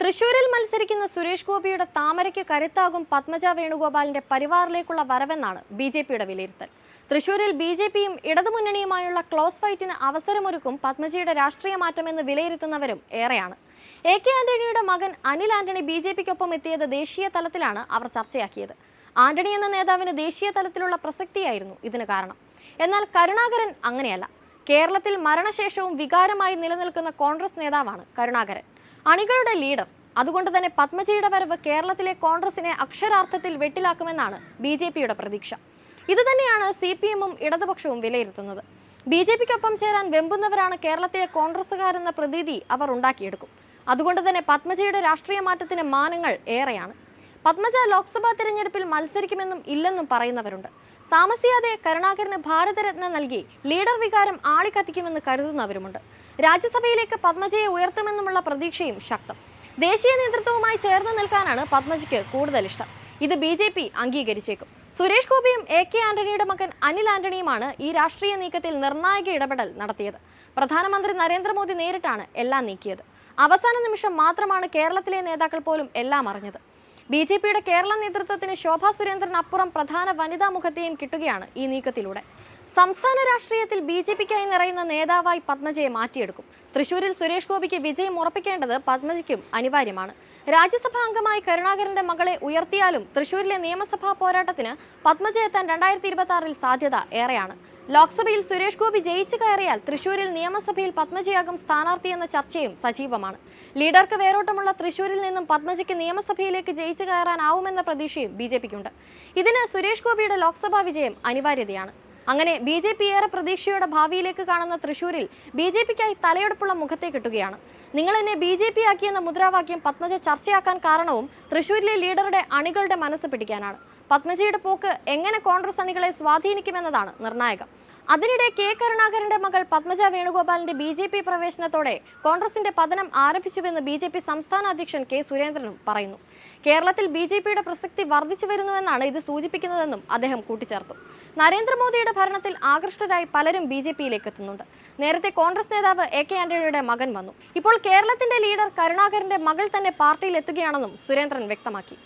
തൃശൂരിൽ മത്സരിക്കുന്ന സുരേഷ് ഗോപിയുടെ താമരയ്ക്ക് കരുത്താകും പത്മജ വേണുഗോപാലിന്റെ പരിവാറിലേക്കുള്ള വരവെന്നാണ് ബി ജെ പിയുടെ വിലയിരുത്തൽ. തൃശൂരിൽ ബി ജെ പിയും ഇടതുമുന്നണിയുമായുള്ള ക്ലോസ് ഫൈറ്റിന് അവസരമൊരുക്കും പത്മജയുടെ രാഷ്ട്രീയ മാറ്റമെന്ന് വിലയിരുത്തുന്നവരും ഏറെയാണ്. എ കെ ആന്റണിയുടെ മകൻ അനിൽ ആന്റണി ബി ജെ പിക്കൊപ്പം എത്തിയത് ദേശീയ തലത്തിലാണ് അവർ ചർച്ചയാക്കിയത്. ആന്റണി എന്ന നേതാവിന് ദേശീയ തലത്തിലുള്ള പ്രസക്തിയായിരുന്നു ഇതിന് കാരണം. എന്നാൽ കരുണാകരൻ അങ്ങനെയല്ല. കേരളത്തിൽ മരണശേഷവും വികാരമായി നിലനിൽക്കുന്ന കോൺഗ്രസ് നേതാവാണ് കരുണാകരൻ. അണികളുടെ ലീഡർ. അതുകൊണ്ട് തന്നെ പത്മജിയുടെ വരവ് കേരളത്തിലെ കോൺഗ്രസിനെ അക്ഷരാർത്ഥത്തിൽ വെട്ടിലാക്കുമെന്നാണ് ബി ജെ പിയുടെ പ്രതീക്ഷ. ഇതുതന്നെയാണ് സി പി എമ്മും ഇടതുപക്ഷവും വിലയിരുത്തുന്നത്. ബി ജെ പിക്കൊപ്പം ചേരാൻ വെമ്പുന്നവരാണ് കേരളത്തിലെ കോൺഗ്രസുകാരെന്ന പ്രതീതി അവർ ഉണ്ടാക്കിയെടുക്കും. അതുകൊണ്ട് തന്നെ പത്മജിയുടെ രാഷ്ട്രീയ മാറ്റത്തിന് മാനങ്ങൾ ഏറെയാണ്. പത്മജ ലോക്സഭാ തിരഞ്ഞെടുപ്പിൽ മത്സരിക്കുമെന്നും ഇല്ലെന്നും പറയുന്നവരുണ്ട്. താമസിയാതെ കരുണാകരന് ഭാരതരത്ന നൽകി ലീഡർ വികാരം ആളിക്കത്തിക്കുമെന്ന് കരുതുന്നവരുമുണ്ട്. രാജ്യസഭയിലേക്ക് പത്മജയെ ഉയർത്തുമെന്നുമുള്ള പ്രതീക്ഷയും ശക്തം. ദേശീയ നേതൃത്വവുമായി ചേർന്ന് നിൽക്കാനാണ് പത്മജയ്ക്ക് കൂടുതൽ ഇഷ്ടം. ഇത് ബി ജെ പി അംഗീകരിച്ചേക്കും. സുരേഷ് ഗോപിയും എ കെ ആന്റണിയുടെ മകൻ അനിൽ ആന്റണിയുമാണ് ഈ രാഷ്ട്രീയ നീക്കത്തിൽ നിർണായക ഇടപെടൽ നടത്തിയത്. പ്രധാനമന്ത്രി നരേന്ദ്രമോദി നേരിട്ടാണ് എല്ലാം നീക്കിയത്. അവസാന നിമിഷം മാത്രമാണ് കേരളത്തിലെ നേതാക്കൾ പോലും എല്ലാം അറിഞ്ഞത്. ബി ജെ പിയുടെ കേരള നേതൃത്വത്തിന് ശോഭാ സുരേന്ദ്രൻ അപ്പുറം പ്രധാന വനിതാ മുഖത്തെയും കിട്ടുകയാണ് ഈ നീക്കത്തിലൂടെ. സംസ്ഥാന രാഷ്ട്രീയത്തിൽ ബി ജെ പിക്കായി നിറയുന്ന നേതാവായി പത്മജയെ മാറ്റിയെടുക്കും. തൃശൂരിൽ സുരേഷ് ഗോപിക്ക് വിജയം ഉറപ്പിക്കേണ്ടത് പത്മജയ്ക്കും അനിവാര്യമാണ്. രാജ്യസഭാ അംഗമായി കരുണാകരന്റെ മകളെ ഉയർത്തിയാലും തൃശൂരിലെ നിയമസഭാ പോരാട്ടത്തിന് പത്മജ എത്താൻ രണ്ടായിരത്തി ഇരുപത്തി സാധ്യത ഏറെയാണ്. ലോക്സഭയിൽ സുരേഷ് ഗോപി ജയിച്ചു കയറിയാൽ തൃശൂരിൽ നിയമസഭയിൽ പത്മജയാകും സ്ഥാനാർത്ഥിയെന്ന ചർച്ചയും സജീവമാണ്. ലീഡർക്ക് വേരോട്ടമുള്ള തൃശൂരിൽ നിന്നും പത്മജയ്ക്ക് നിയമസഭയിലേക്ക് ജയിച്ചു കയറാനാവുമെന്ന പ്രതീക്ഷയും ബി ജെ പിക്കുണ്ട്. ഇതിന് സുരേഷ് ഗോപിയുടെ ലോക്സഭാ വിജയം അനിവാര്യതയാണ്. അങ്ങനെ ബി ജെ പി ഏറെ പ്രതീക്ഷയുടെ ഭാവിയിലേക്ക് കാണുന്ന തൃശൂരിൽ ബി ജെ പിക്കായി തലയെടുപ്പുള്ള മുഖത്തെ കിട്ടുകയാണ്. നിങ്ങൾ എന്നെ ബി ജെ പി ആക്കിയെന്ന മുദ്രാവാക്യം പത്മജ ചർച്ചയാക്കാൻ കാരണവും തൃശൂരിലെ ലീഡറുടെ അണികളുടെ മനസ്സ് പിടിക്കാനാണ്. പത്മജയുടെ പോക്ക് എങ്ങനെ കോൺഗ്രസ് അണികളെ സ്വാധീനിക്കുമെന്നതാണ് നിർണായകം. അതിനിടെ കെ. കരുണാകരന്റെ മകൾ പത്മജ വേണുഗോപാലിന്റെ ബി ജെ പി പ്രവേശനത്തോടെ കോൺഗ്രസിന്റെ പതനം ആരംഭിച്ചുവെന്ന് ബി ജെ പി സംസ്ഥാന അധ്യക്ഷൻ കെ. സുരേന്ദ്രനും പറയുന്നു. കേരളത്തിൽ ബി ജെ പിയുടെ പ്രസക്തി വർദ്ധിച്ചു വരുന്നുവെന്നാണ് ഇത് സൂചിപ്പിക്കുന്നതെന്നും അദ്ദേഹം കൂട്ടിച്ചേർത്തു. നരേന്ദ്രമോദിയുടെ ഭരണത്തിൽ ആകൃഷ്ടരായി പലരും ബി ജെ പിയിലേക്ക് എത്തുന്നുണ്ട്. നേരത്തെ കോൺഗ്രസ് നേതാവ് എ. കെ. ആന്റണിയുടെ മകൻ വന്നു. ഇപ്പോൾ കേരളത്തിന്റെ ലീഡർ കരുണാകരന്റെ മകൾ തന്നെ പാർട്ടിയിൽ എത്തുകയാണെന്നും സുരേന്ദ്രൻ വ്യക്തമാക്കി.